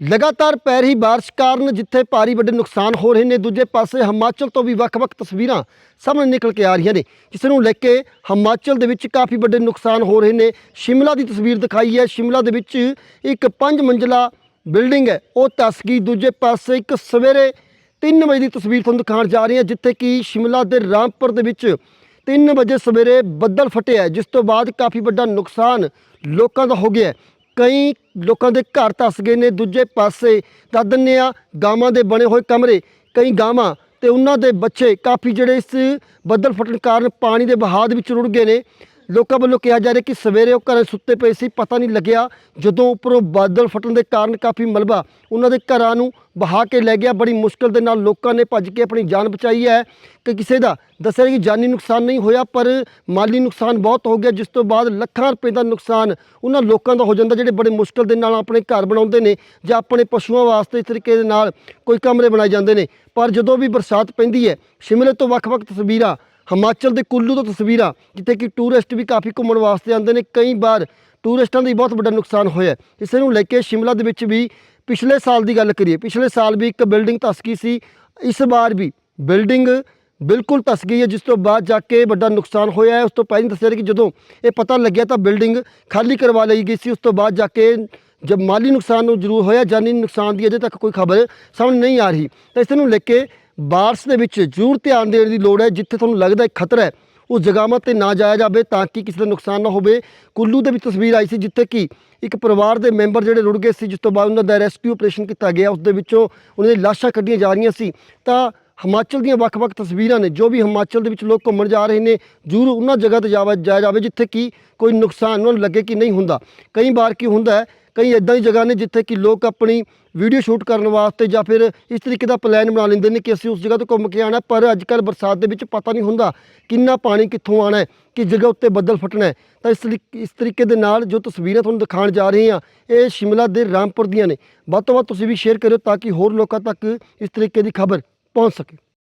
ਲਗਾਤਾਰ ਪੈ ਰਹੀ ਬਾਰਿਸ਼ ਕਾਰਨ ਜਿੱਥੇ ਭਾਰੀ ਵੱਡੇ ਨੁਕਸਾਨ ਹੋ ਰਹੇ ਨੇ, ਦੂਜੇ ਪਾਸੇ ਹਿਮਾਚਲ ਤੋਂ ਵੀ ਵੱਖ-ਵੱਖ ਤਸਵੀਰਾਂ ਸਾਹਮਣੇ ਨਿਕਲ ਕੇ ਆ ਰਹੀਆਂ ਨੇ, ਜਿਸ ਨੂੰ ਲੈ ਕੇ ਹਿਮਾਚਲ ਦੇ ਵਿੱਚ ਕਾਫੀ ਵੱਡੇ ਨੁਕਸਾਨ ਹੋ ਰਹੇ ਨੇ। ਸ਼ਿਮਲਾ ਦੀ ਤਸਵੀਰ ਦਿਖਾਈ ਹੈ, ਸ਼ਿਮਲਾ ਦੇ ਵਿੱਚ ਇੱਕ ਪੰਜ ਮੰਜ਼ਲਾ ਬਿਲਡਿੰਗ ਹੈ, ਉਹ ਧੱਸ ਗਈ ਦੂਜੇ ਪਾਸੇ ਇੱਕ ਸਵੇਰੇ 3 ਵਜੇ ਦੀ ਤਸਵੀਰ ਤੁਹਾਨੂੰ ਦਿਖਾਉਣ ਜਾ ਰਹੀ ਹਾਂ, ਜਿੱਥੇ ਕਿ ਸ਼ਿਮਲਾ ਦੇ ਰਾਮਪੁਰ ਦੇ ਵਿੱਚ 3 ਵਜੇ ਸਵੇਰੇ ਬੱਦਲ ਫਟਿਆ ਜਿਸ ਤੋਂ ਬਾਅਦ ਕਾਫੀ ਵੱਡਾ ਨੁਕਸਾਨ ਲੋਕਾਂ ਦਾ ਹੋ ਗਿਆ ਕਈ ਲੋਕਾਂ ਦੇ ਘਰ ਧੱਸ ਗਏ ਨੇ, ਦੂਜੇ ਪਾਸੇ ਦੱਸ ਦਿੰਦੇ ਆ ਗਾਵਾਂ ਦੇ ਬਣੇ ਹੋਏ ਕਮਰੇ, ਕਈ ਗਾਵਾਂ ਤੇ ਉਹਨਾਂ ਦੇ ਬੱਚੇ ਕਾਫੀ ਜਿਹੜੇ ਇਸ ਬੱਦਲ ਫਟਣ ਕਾਰਨ ਪਾਣੀ ਦੇ ਵਹਾਅ ਦੇ ਵਿੱਚ ਰੁੜ ਗਏ ਨੇ। ਲੋਕਾਂ ਵੱਲੋਂ ਕਿਹਾ ਜਾ ਰਿਹਾ ਕਿ ਸਵੇਰੇ ਉਹ ਘਰੇ ਸੁੱਤੇ ਪਏ ਸੀ, ਪਤਾ ਨਹੀਂ ਲੱਗਿਆ ਜਦੋਂ ਉੱਪਰੋਂ ਬਾਦਲ ਫਟਣ ਦੇ ਕਾਰਨ ਕਾਫੀ ਮਲਬਾ ਉਹਨਾਂ ਦੇ ਘਰਾਂ ਨੂੰ ਬਹਾ ਕੇ ਲੈ ਗਿਆ। ਬੜੀ ਮੁਸ਼ਕਲ ਦੇ ਨਾਲ ਲੋਕਾਂ ਨੇ ਭੱਜ ਕੇ ਆਪਣੀ ਜਾਨ ਬਚਾਈ ਹੈ। ਕਿ ਕਿਸੇ ਦਾ ਦੱਸਿਆ ਕਿ ਜਾਨੀ ਨੁਕਸਾਨ ਨਹੀਂ ਹੋਇਆ, ਪਰ ਮਾਲੀ ਨੁਕਸਾਨ ਬਹੁਤ ਹੋ ਗਿਆ, ਜਿਸ ਤੋਂ ਬਾਅਦ ਲੱਖਾਂ ਰੁਪਏ ਦਾ ਨੁਕਸਾਨ ਉਹਨਾਂ ਲੋਕਾਂ ਦਾ ਹੋ ਜਾਂਦਾ, ਜਿਹੜੇ ਬੜੇ ਮੁਸ਼ਕਲ ਦੇ ਨਾਲ ਆਪਣੇ ਘਰ ਬਣਾਉਂਦੇ ਨੇ ਜਾਂ ਆਪਣੇ ਪਸ਼ੂਆਂ ਵਾਸਤੇ ਇਸ ਤਰੀਕੇ ਦੇ ਨਾਲ ਕੋਈ ਕਮਰੇ ਬਣਾਏ ਜਾਂਦੇ ਨੇ। ਪਰ ਜਦੋਂ ਵੀ ਬਰਸਾਤ ਪੈਂਦੀ ਹੈ, ਸ਼ਿਮਲੇ ਤੋਂ ਵੱਖ-ਵੱਖ ਤਸਵੀਰਾਂ ਹਿਮਾਚਲ ਦੇ ਕੁੱਲੂ ਤੋਂ ਤਸਵੀਰਾਂ, ਜਿੱਥੇ ਕਿ ਟੂਰਿਸਟ ਵੀ ਕਾਫੀ ਘੁੰਮਣ ਵਾਸਤੇ ਆਉਂਦੇ ਨੇ, ਕਈ ਵਾਰ ਟੂਰਿਸਟਾਂ ਦਾ ਬਹੁਤ ਵੱਡਾ ਨੁਕਸਾਨ ਹੋਇਆ ਇਸੇ ਨੂੰ ਲੈ ਕੇ ਸ਼ਿਮਲਾ ਦੇ ਵਿੱਚ ਵੀ ਪਿਛਲੇ ਸਾਲ ਦੀ ਗੱਲ ਕਰੀਏ, ਪਿਛਲੇ ਸਾਲ ਵੀ ਇੱਕ ਬਿਲਡਿੰਗ ਧੱਸ ਗਈ ਸੀ, ਇਸ ਵਾਰ ਵੀ ਬਿਲਡਿੰਗ ਬਿਲਕੁਲ ਧਸ ਗਈ ਹੈ, ਜਿਸ ਤੋਂ ਬਾਅਦ ਜਾ ਕੇ ਵੱਡਾ ਨੁਕਸਾਨ ਹੋਇਆ ਹੈ। ਉਸ ਤੋਂ ਪਹਿਲਾਂ ਦੱਸਿਆ ਕਿ ਜਦੋਂ ਇਹ ਪਤਾ ਲੱਗਿਆ ਤਾਂ ਬਿਲਡਿੰਗ ਖਾਲੀ ਕਰਵਾ ਲਈ ਗਈ ਸੀ, ਉਸ ਤੋਂ ਬਾਅਦ ਜਾ ਕੇ ਜਦ ਮਾਲੀ ਨੁਕਸਾਨ ਨੂੰ ਜ਼ਰੂਰ ਹੋਇਆ, ਜਾਨੀ ਨੁਕਸਾਨ ਦੀ ਅਜੇ ਤੱਕ ਕੋਈ ਖਬਰ ਸਾਹਮਣੇ ਨਹੀਂ ਆ ਰਹੀ। ਤਾਂ ਇਸ ਨੂੰ ਲੈ ਕੇ ਬਾਰਸ਼ ਦੇ ਵਿੱਚ ਜ਼ਰੂਰ ਧਿਆਨ ਦੇਣ ਦੀ ਲੋੜ ਹੈ, ਜਿੱਥੇ ਤੁਹਾਨੂੰ ਲੱਗਦਾ ਹੈ ਖਤਰਾ ਹੈ, ਉਸ ਜਗ੍ਹਾਵਾਂ ਤੇ ਨਾ ਜਾਇਆ ਜਾਵੇ ਤਾਂ ਕਿ ਕਿਸੇ ਦਾ ਨੁਕਸਾਨ ਨਾ ਹੋਵੇ। ਕੁੱਲੂ ਦੇ ਵਿੱਚ ਤਸਵੀਰ ਆਈ ਸੀ ਜਿੱਥੇ ਕਿ ਇੱਕ ਪਰਿਵਾਰ ਦੇ ਮੈਂਬਰ ਜਿਹੜੇ ਰੁੜ ਗਏ ਸੀ, ਜਿਸ ਤੋਂ ਬਾਅਦ ਉਹਨਾਂ ਦਾ ਰੈਸਕਿਊ ਆਪਰੇਸ਼ਨ ਕੀਤਾ ਗਿਆ। ਉਸ ਦੇ ਵਿੱਚੋਂ ਉਹਨਾਂ ਦੀ ਲਾਸ਼ਾਂ ਕੱਢੀਆਂ ਜਾ ਰਹੀਆਂ ਸੀ। ਤਾਂ ਹਿਮਾਚਲ ਦੀਆਂ ਵੱਖ-ਵੱਖ ਤਸਵੀਰਾਂ ਨੇ, ਜੋ ਵੀ ਹਿਮਾਚਲ ਦੇ ਵਿੱਚ ਲੋਕ ਘੁੰਮਣ ਜਾ ਰਹੇ ਨੇ, ਜ਼ਰੂਰ ਉਹਨਾਂ ਜਗ੍ਹਾ ਤੇ ਜਾਵਾ ਜਾਇਆ ਜਾਵੇ ਜਿੱਥੇ ਕਿ ਕੋਈ ਨੁਕਸਾਨ ਉਹਨਾਂ ਨੂੰ ਲੱਗੇ ਕਿ ਨਹੀਂ ਹੁੰਦਾ। ਕਈ ਵਾਰ ਕੀ ਹੁੰਦਾ ਹੈ, ਕਈ ਇਦਾਂ ਦੀ ਜਗ੍ਹਾ ਨੇ ਜਿੱਥੇ ਕਿ ਲੋਕ ਆਪਣੀ ਵੀਡੀਓ ਸ਼ੂਟ ਕਰਨ ਵਾਸਤੇ ਜਾਂ ਫਿਰ ਇਸ ਤਰੀਕੇ ਦਾ ਪਲਾਨ ਬਣਾ ਲੈਂਦੇ ਨੇ ਕਿ ਅਸੀਂ ਉਸ ਜਗ੍ਹਾ ਤੋਂ ਘੁੰਮ ਕੇ ਆਣਾ ਪਰ ਅੱਜ ਕੱਲ੍ਹ ਬਰਸਾਤ ਦੇ ਵਿੱਚ ਪਤਾ ਨਹੀਂ ਹੁੰਦਾ ਕਿੰਨਾ ਪਾਣੀ ਕਿੱਥੋਂ ਆਣਾ ਹੈ ਕਿ ਜਗ੍ਹਾ ਉੱਤੇ ਬੱਦਲ ਫਟਣਾ ਹੈ। ਤਾਂ ਇਸ ਲਈ ਇਸ ਤਰੀਕੇ ਦੇ ਨਾਲ ਜੋ ਤਸਵੀਰਾਂ ਤੁਹਾਨੂੰ ਦਿਖਾਉਣ ਜਾ ਰਹੇ ਹਾਂ, ਇਹ ਸ਼ਿਮਲਾ ਦੇ ਰਾਮਪੁਰ ਦੀਆਂ ਨੇ। ਵੱਧ ਤੋਂ ਵੱਧ ਤੁਸੀਂ ਵੀ ਸ਼ੇਅਰ ਕਰਿਓ ਤਾਂ ਕਿ ਹੋਰ ਲੋਕਾਂ ਤੱਕ ਇਸ ਤਰੀਕੇ ਦੀ ਖਬਰ ਪਹੁੰਚ ਸਕੇ।